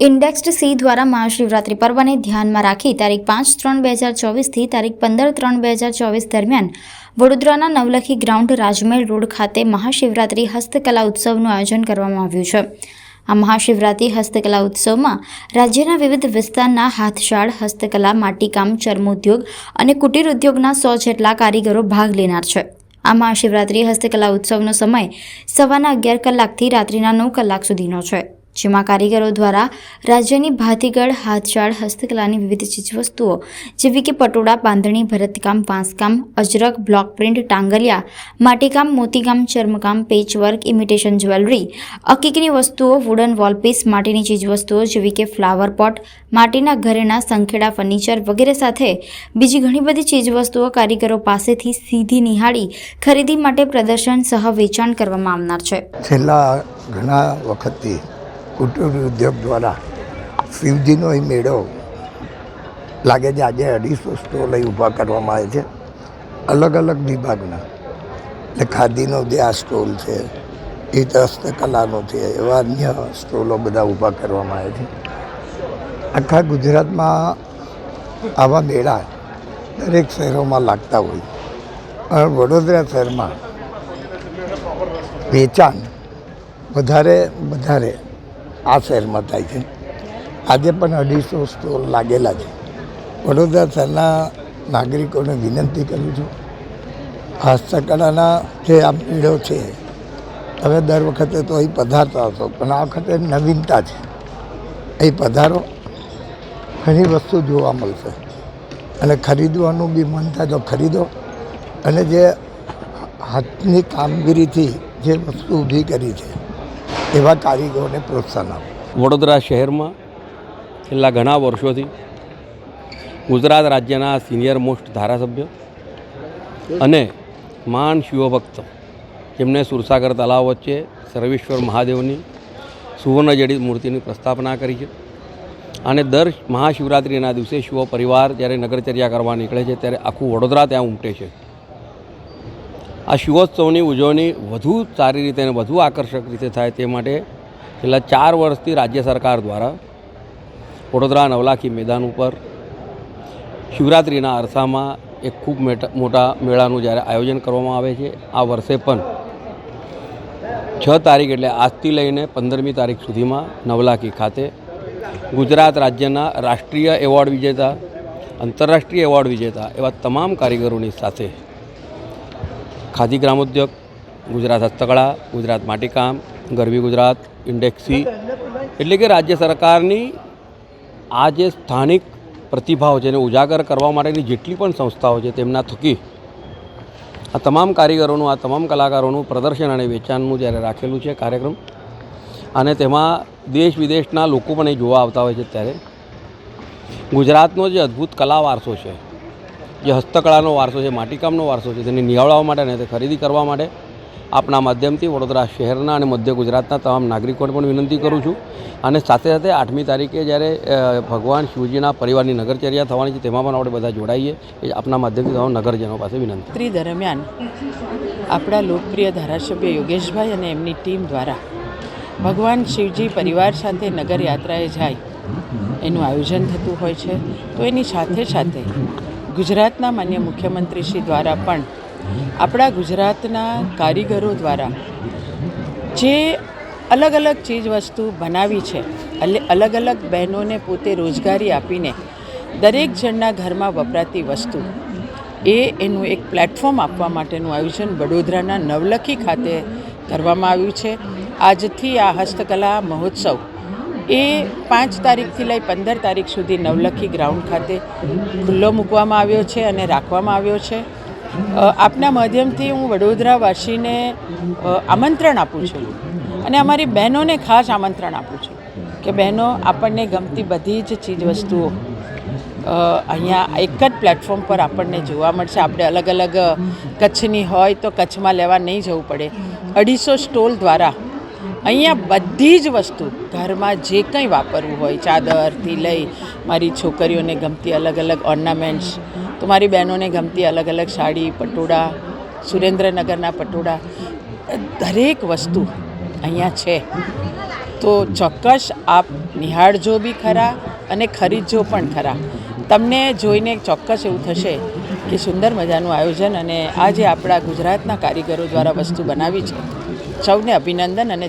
Indexed C દ્વારા મહાશિવરાત્રિ પર્વને ધ્યાનમાં રાખી તારીખ પાંચ ત્રણ બે હજાર ચોવીસથી તારીખ પંદર ત્રણ બે હજાર ચોવીસ દરમિયાન વડોદરાના નવલખી ગ્રાઉન્ડ રાજમહેલ રોડ ખાતે મહાશિવરાત્રિ હસ્તકલા ઉત્સવનું આયોજન કરવામાં આવ્યું છે. આ મહાશિવરાત્રિ હસ્તકલા ઉત્સવમાં રાજ્યના વિવિધ વિસ્તારના હાથશાળ, હસ્તકલા, માટીકામ, ચર્મોદ્યોગ અને કુટીર ઉદ્યોગના સો જેટલા કારીગરો ભાગ લેનાર છે. આ મહાશિવરાત્રિ હસ્તકલા ઉત્સવનો સમય સવારના અગિયાર કલાકથી રાત્રિના નવ કલાક સુધીનો છે. જેમાં કારીગરો દ્વારા રાજ્યની ભાતીગળ, હાથશાળ, હસ્તકલાની વિવિધ ચીજવસ્તુઓ, જેવી કે પટોળા, બાંધણી, ભરતકામ, વાંસકામ અજરક બ્લોક પ્રિન્ટ, ટાંગલિયા, માટીકામ, મોતીકામ, ચર્મકામ, પેચવર્ક, ઇમિટેશન જ્વેલરી, અકીકની વસ્તુઓ વુડન વોલપીસ માટીની ચીજવસ્તુઓ, જેવી કે ફ્લાવર પોટ માટીના ઘરેણા, સંખેડા ફર્નિચર વગેરે સાથે બીજી ઘણી બધી ચીજવસ્તુઓ કારીગરો પાસેથી સીધી નિહાળી ખરીદી માટે પ્રદર્શન સહ વેચાણ કરવામાં આવનાર છે. છેલ્લા ઘણા વખતથી કુટીર ઉદ્યોગ દ્વારા શિવજીનો એ મેળો લાગે છે આજે અઢીસો સ્ટોલ અહીં ઊભા કરવામાં આવે છે. અલગ અલગ વિભાગના. એટલે ખાદીનો જે આ સ્ટોલ છે એ હસ્તકલાનો છે, એવા અન્ય સ્ટોલો બધા ઊભા કરવામાં આવે છે. આખા ગુજરાતમાં આવા મેળા દરેક શહેરોમાં લાગતા હોય. પણ વડોદરા શહેરમાં વેચાણ વધારે વધારે આ શહેરમાં થાય છે. આજે પણ અઢીસો સ્ટોલ લાગેલા છે. વડોદરા શહેરના નાગરિકોને વિનંતી કરું છું હસ્તકળાના જે આ પીળો છે, તમે દર વખતે તો અહીં પધારતા હશો, પણ આ વખતે નવીનતા છે. અહીં પધારો, ઘણી વસ્તુ જોવા મળશે. અને ખરીદવાનું બી મન થાય તો ખરીદો. અને જે હાથની કામગીરીથી જે વસ્તુ ઊભી કરી છે એવા કારીગરોને પ્રોત્સાહન આપો. વડોદરા શહેરમાં છેલ્લા ઘણા વર્ષોથી ગુજરાત રાજ્યના સિનિયર મોસ્ટ ધારાસભ્ય અને મહાન શિવભક્ત જેમણે સુરસાગર તલાવ વચ્ચે સર્વેશ્વર મહાદેવની સુવર્ણ જડિત મૂર્તિની પ્રસ્થાપના કરી છે અને દર મહાશિવરાત્રિના દિવસે શિવ પરિવાર જ્યારે નગરચર્યા કરવા નીકળે છે ત્યારે આખું વડોદરા ત્યાં ઉમટે છે. આ શિવોત્સવની ઉજવણી વધુ સારી રીતે અને વધુ આકર્ષક રીતે થાય તે માટે છેલ્લા ચાર વર્ષથી રાજ્ય સરકાર દ્વારા વડોદરા નવલાખી મેદાન ઉપર શિવરાત્રિના અરસામાં એક ખૂબ મેટા મેળાનું જ્યારે આયોજન કરવામાં આવે છે, આ વર્ષે પણ છ તારીખ એટલે આજથી લઈને પંદરમી તારીખ સુધીમાં નવલાખી ખાતે ગુજરાત રાજ્યના રાષ્ટ્રીય એવોર્ડ વિજેતા, આંતરરાષ્ટ્રીય એવોર્ડ વિજેતા એવા તમામ કારીગરોની સાથે ખાદી ગ્રામોદ્યોગ, ગુજરાત હસ્તકળા, ગુજરાત માટીકામ, ગરવી ગુજરાત, ઇન્ડેક્સી. એટલે કે રાજ્ય સરકારની આ જે સ્થાનિક પ્રતિભાઓ છે એને ઉજાગર કરવા માટેની જેટલી પણ સંસ્થાઓ છે તેમના થકી આ તમામ કારીગરોનું, આ તમામ કલાકારોનું પ્રદર્શન અને વેચાણનું જ્યારે રાખેલું છે કાર્યક્રમ, અને તેમાં દેશ વિદેશના લોકો પણ એ જોવા આવતા હોય છે ત્યારે, ગુજરાતનો જે અદ્ભુત કલા વારસો છે જે હસ્તકળાનો વારસો છે, માટીકામનો વારસો છે, તેને નિહાળવા માટે અને તે ખરીદી કરવા માટે આપના માધ્યમથી વડોદરા શહેરના અને મધ્ય ગુજરાતના તમામ નાગરિકોને પણ વિનંતી કરું છું. અને સાથે સાથે આઠમી તારીખે જ્યારે ભગવાન શિવજીના પરિવારની નગરચર્યા થવાની છે, તેમાં પણ આપણે બધા જોડાઈએ. એ આપના માધ્યમથી તમામ નગરજનો પાસે વિનંતી. ત્રી દરમિયાન આપણા લોકપ્રિય ધારાસભ્ય યોગેશભાઈ અને એમની ટીમ દ્વારા ભગવાન શિવજી પરિવાર સાથે નગર યાત્રાએ જાય. એનું આયોજન થતું હોય છે. તો એની સાથે સાથે ગુજરાતના માન્ય મુખ્યમંત્રીશ્રી દ્વારા પણ આપણા ગુજરાતના કારીગરો દ્વારા જે અલગ અલગ ચીજ વસ્તુ બનાવી છે એટલે અલગ અલગ બહેનોને પોતે રોજગારી આપીને દરેક જણના ઘરમાં વપરાતી વસ્તુ. એ એનું એક પ્લેટફોર્મ આપવા માટેનું આયોજન વડોદરાના નવલખી ખાતે કરવામાં આવ્યું છે. આજથી આ હસ્તકલા મહોત્સવ એ પાંચ તારીખથી લઈ પંદર તારીખ સુધી નવલખી ગ્રાઉન્ડ ખાતે ખુલ્લો મૂકવામાં આવ્યો છે અને રાખવામાં આવ્યો છે. આપના માધ્યમથી હું વડોદરાવાસીને આમંત્રણ આપું છું અને અમારી બહેનોને ખાસ આમંત્રણ આપું છું કે બહેનો, આપણને ગમતી બધી જ ચીજવસ્તુઓ અહીંયા એક જ પ્લેટફોર્મ પર આપણને જોવા મળશે. આપણે અલગ અલગ કચ્છની હોય તો કચ્છમાં લેવા નહીં જવું પડે. અઢીસો સ્ટોલ દ્વારા અહીંયા બધી જ વસ્તુ, ઘરમાં જે કંઈ વાપરવું હોય, ચાદરથી લઈ મારી છોકરીઓને ગમતી અલગ અલગ ઓર્નામેન્ટ્સ તો મારી બહેનોને ગમતી અલગ અલગ સાડી, પટોળા, સુરેન્દ્રનગરના પટોળા, દરેક વસ્તુ અહીંયા છે. તો ચોક્કસ આપ નિહાળજો બી ખરા અને ખરીદજો પણ ખરા. તમને જોઈને ચોક્કસ એવું થશે કે સુંદર મજાનું આયોજન અને આજે આપણા ગુજરાતના કારીગરો દ્વારા વસ્તુ બનાવી છે. સૌને અભિનંદન અને